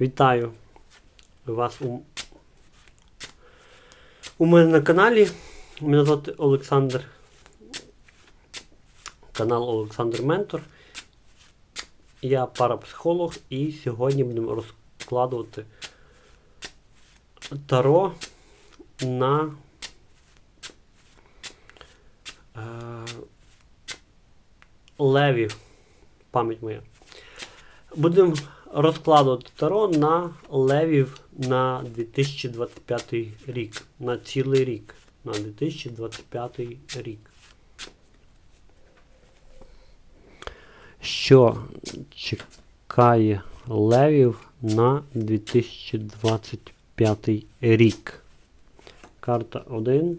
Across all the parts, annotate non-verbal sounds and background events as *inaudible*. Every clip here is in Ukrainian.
Вітаю вас у, у мене на каналі. Мене звати Олександр. Канал Олександр Ментор. Я парапсихолог і сьогодні будемо розкладувати таро на е, левів. Пам'ять моя. Будемо розкладувати таро на левів на 2025 рік. На цілий рік. На 2025 рік. Що чекає левів на 2025 рік? Карта 1.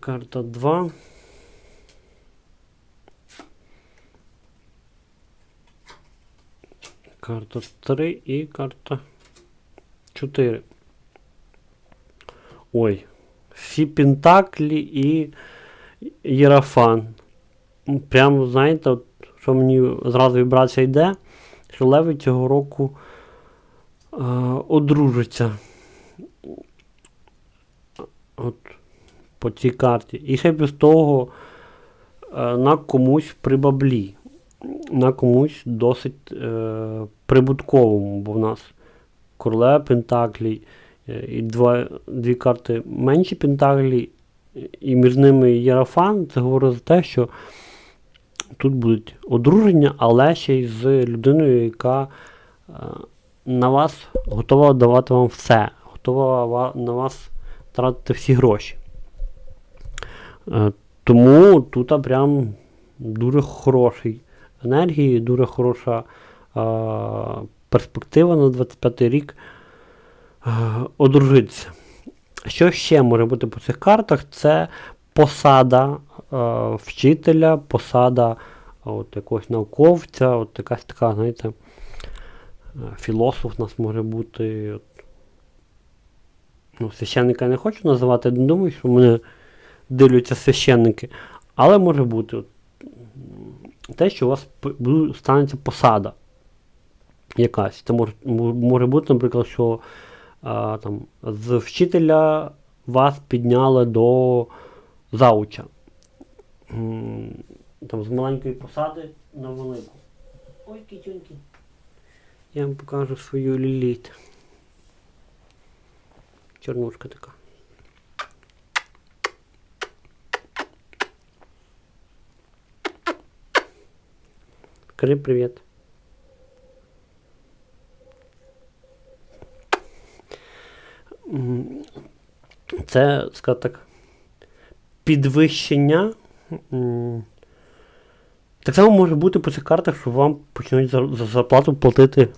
Карта 2. Карта 3 і карта 4. Ой. Всі пентаклі і Єрафан. Прямо, знаєте, от, що мені зразу вібрація йде, що леви цього року е, одружаться. От, по цій карті. І ще без того е, на комусь при баблі. На комусь досить е, прибутковому, бо в нас королева Пентаклі е, і два, дві карти менші Пентаклі, і між ними Єрафан. Це говорить за те, що тут будуть одруження, але ще й з людиною, яка е, на вас готова давати вам все, готова на вас тратити всі гроші. Е, Тому тут прям дуже хороший енергії, дуже хороша е, перспектива на 25 рік е, одружитися. Що ще може бути по цих картах? Це посада е, вчителя, посада от, якогось науковця, от якась така, знаєте, філософ у нас може бути. От, ну, священника я не хочу називати, не думаю, що мене дивляться священники, але може бути от, те, що у вас станеться посада якась. Це може, може бути, наприклад, що а, там, з вчителя вас підняли до зауча. Там, з маленької посади на велику. Ой, кітюньки. Я вам покажу свою ліліт. Чорнушка така. Скажи привіт. Це, скажімо так, підвищення. Так само може бути по цих картах, що вам почнуть за, за зарплату платити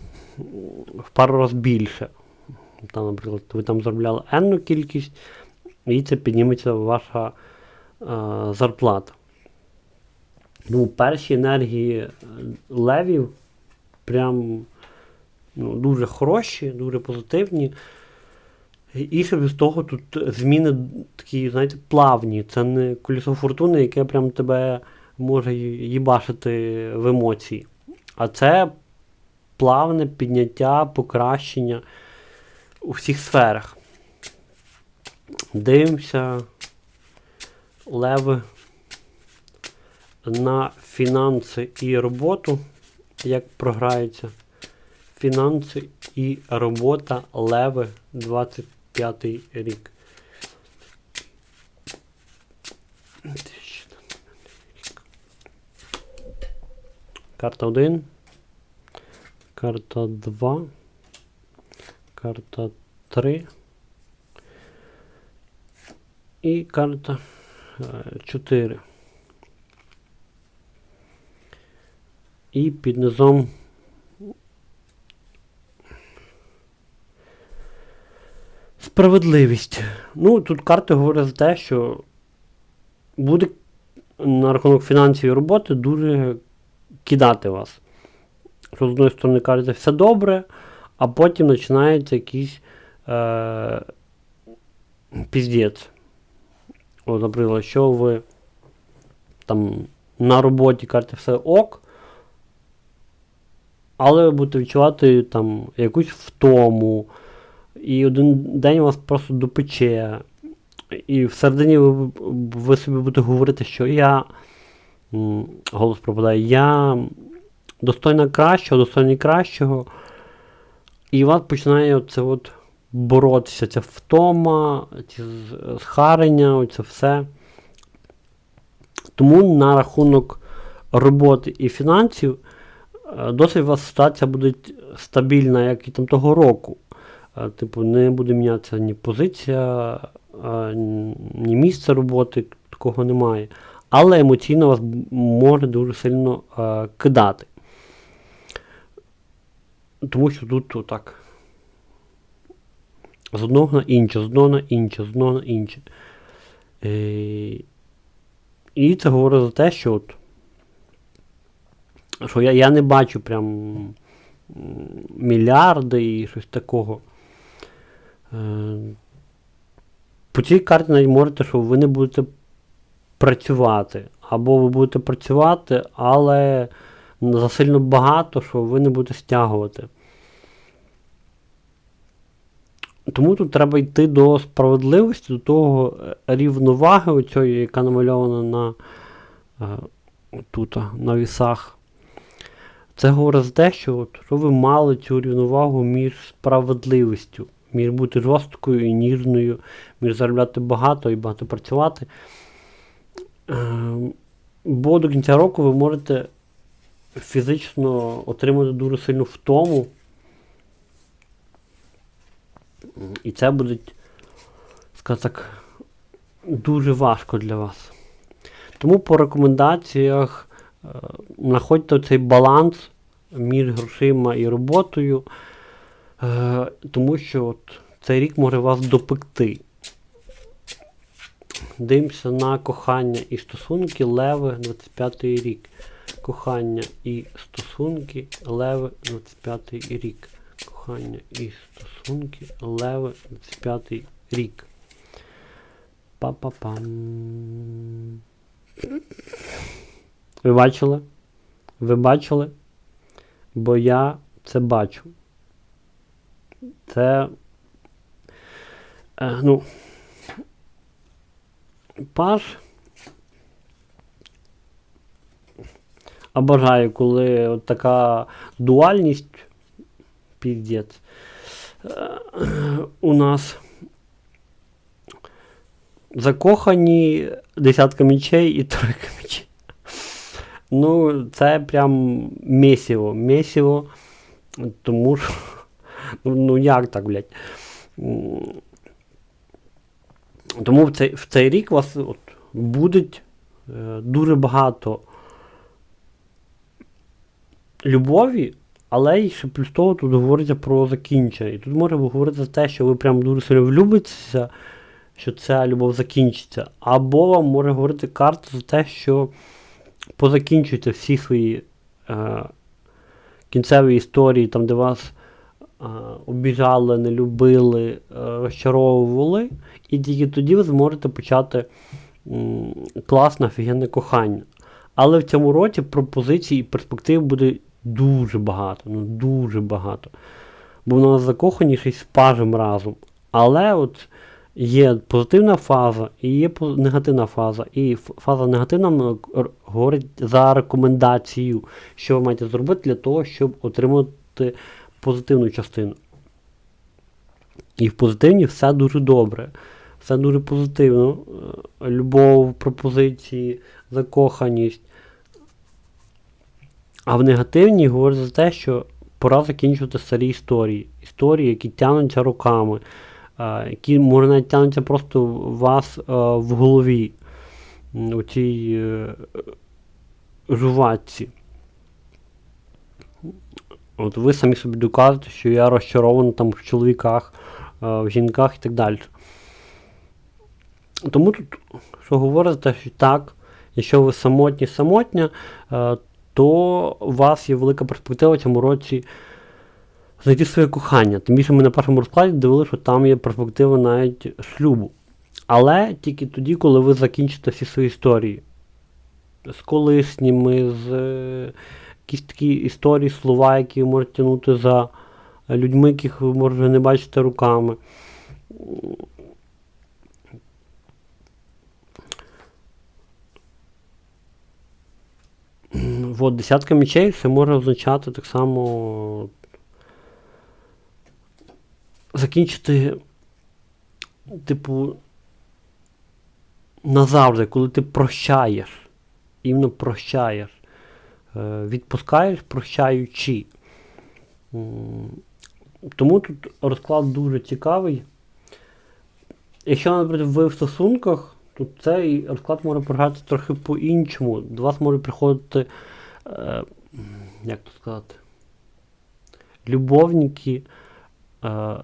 в пару разів більше. Там, наприклад, ви там заробляли енну кількість, і це підніметься ваша е, зарплата. Тому перші енергії е, левів прям ну, дуже хороші, дуже позитивні. І ще без того тут зміни такі, знаєте, плавні. Це не колесо фортуни, яке прям тебе може їбашити в емоції. А це плавне підняття, покращення у всіх сферах. Дивимося леви на фінанси і роботу, як програється. Фінанси і робота леви 25 рік. Карта 1. Карта 2. Карта 3. І карта 4. І під низом Справедливість. Ну, тут карти говорять за те, що буде на рахунок фінансів і роботи дуже кидати вас. З одної сторони кажете, все добре, а потім починається якийсь е, піздець. От, наприклад, що ви там на роботі кажете все ок, але ви будете відчувати там якусь втому, і один день вас просто допече. І всередині ви, ви собі будете говорити, що я голос пропадає, я достойна кращого, достойний кращого. І вас починає це от боротися, ця втома, ці схарення, оце все. Тому на рахунок роботи і фінансів досить у вас ситуація буде стабільна, як і там того року. Е, Типу, не буде мінятися ні позиція, е, ні місце роботи, такого немає. Але емоційно вас може дуже сильно е, кидати. Тому що тут отак. З одного на інше, з одного на інше, з одного на інше. Е, і це говорить за те, що от, що я, я не бачу прям мільярди і щось такого. Е, по цій карті навіть можете, що ви не будете працювати. Або ви будете працювати, але засильно багато, що ви не будете стягувати. Тому тут треба йти до справедливості, до того е, рівноваги, оцієї, яка намальована на е, тут, на вісах. Це говорить те, що, що ви мали цю рівновагу між справедливістю, між бути жорсткою і ніжною, між заробляти багато і багато працювати. Е, бо до кінця року ви можете фізично отримати дуже сильну втому. І це буде, скажімо так, дуже важко для вас. Тому по рекомендаціях знаходьте цей баланс між грошима і роботою, е, тому що от цей рік може вас допекти. Дивимося на кохання і стосунки Леви 25 рік. Кохання і стосунки Леви 25 рік. Кохання і стосунки Леви 25 рік. Па-па-пам. Ви бачили? Ви бачили? Бо я це бачу. Це. Е, ну. Паш. Обожаю, коли от така дуальність піздець. Е, У нас закохані десятка мечей і тройка мечей. Ну, це прям месиво. Месиво. Тому що. *laughs* Ну, ну як так, блядь? Тому в цей, в цей рік у вас от, буде е, дуже багато любові, але й ще плюс того тут говориться про закінчення. І тут може говорити за те, що ви прям дуже сильно влюбитеся, що ця любов закінчиться. Або вам може говорити карта за те, що позакінчуєте всі свої е, кінцеві історії, там, де вас е, обіжали, не любили, е, розчаровували, і тільки тоді ви зможете почати м, класне, офігенне кохання. Але в цьому році пропозицій і перспектив буде дуже багато, ну дуже багато. Бо в нас закохані й з пажем разом. Але от є позитивна фаза і є негативна фаза. І фаза негативна говорить за рекомендацію, що ви маєте зробити для того, щоб отримати позитивну частину. І в позитивній все дуже добре. Все дуже позитивно. Е, Любов, пропозиції, закоханість. А в негативній говорить за те, що пора закінчувати старі історії. Історії, які тягнуться роками, які може навіть тягнуться просто у вас в голові. У цій е, жувачці. От ви самі собі доказуєте, що я розчарований там в чоловіках, в жінках і так далі. Тому тут, що говорить, те, що так, якщо ви самотні самотня, е, то у вас є велика перспектива в цьому році знайти своє кохання. Тим більше ми на першому розкладі дивилися, що там є перспектива навіть шлюбу. Але тільки тоді, коли ви закінчите всі свої історії з колишніми, з е, якісь такі історії, слова, які ви можете тягнути за людьми, яких ви може не бачите руками. От, десятка мечей це може означати так само закінчити, типу, назавжди, коли ти прощаєш, іменно прощаєш, е, відпускаєш, прощаючи. Тому тут розклад дуже цікавий. Якщо, наприклад, ви в стосунках, то цей розклад може програти трохи по-іншому. До вас може приходити, е, як то сказати, любовники. Е,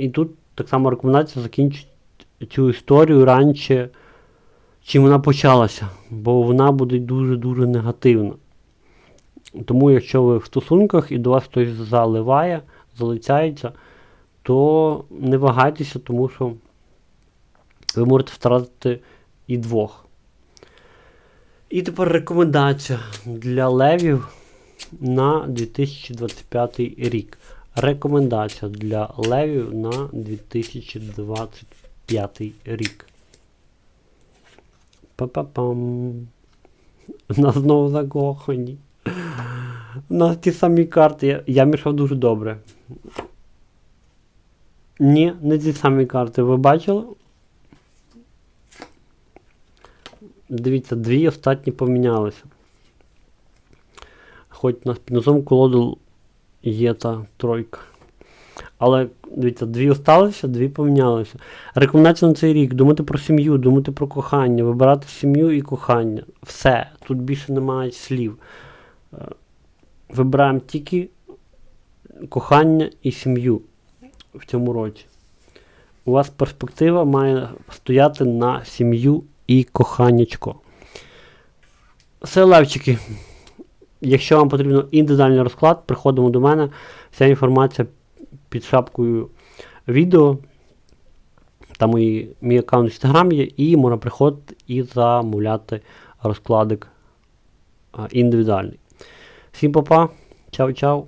і тут так само рекомендація закінчити цю історію раніше, чим вона почалася, бо вона буде дуже-дуже негативна. Тому, якщо ви в стосунках і до вас хтось заливає, залицяється, то не вагайтеся, тому що ви можете втратити і двох. І тепер рекомендація для левів на 2025 рік. Рекомендація для левів на 2025 рік. Па-па-пам. У нас знову закохані. У нас ті самі карти. Я, мішав дуже добре. Ні, не ті самі карти. Ви бачили? Дивіться, дві остатні помінялися. Хоч на спінозом колоду є та тройка. Але дивіться, дві осталися, дві помінялися. Рекомендація на цей рік: думати про сім'ю, думати про кохання, вибирати сім'ю і кохання. Все. Тут більше немає слів. Е, Вибираємо тільки кохання і сім'ю в цьому році. У вас перспектива має стояти на сім'ю і коханячко. Все, левчики. Якщо вам потрібен індивідуальний розклад, приходимо до мене. Вся інформація під шапкою відео. Там мої, мій аккаунт в Інстаграм є, і можна приходити і замовляти розкладик індивідуальний. Всім па-па, чао-чао.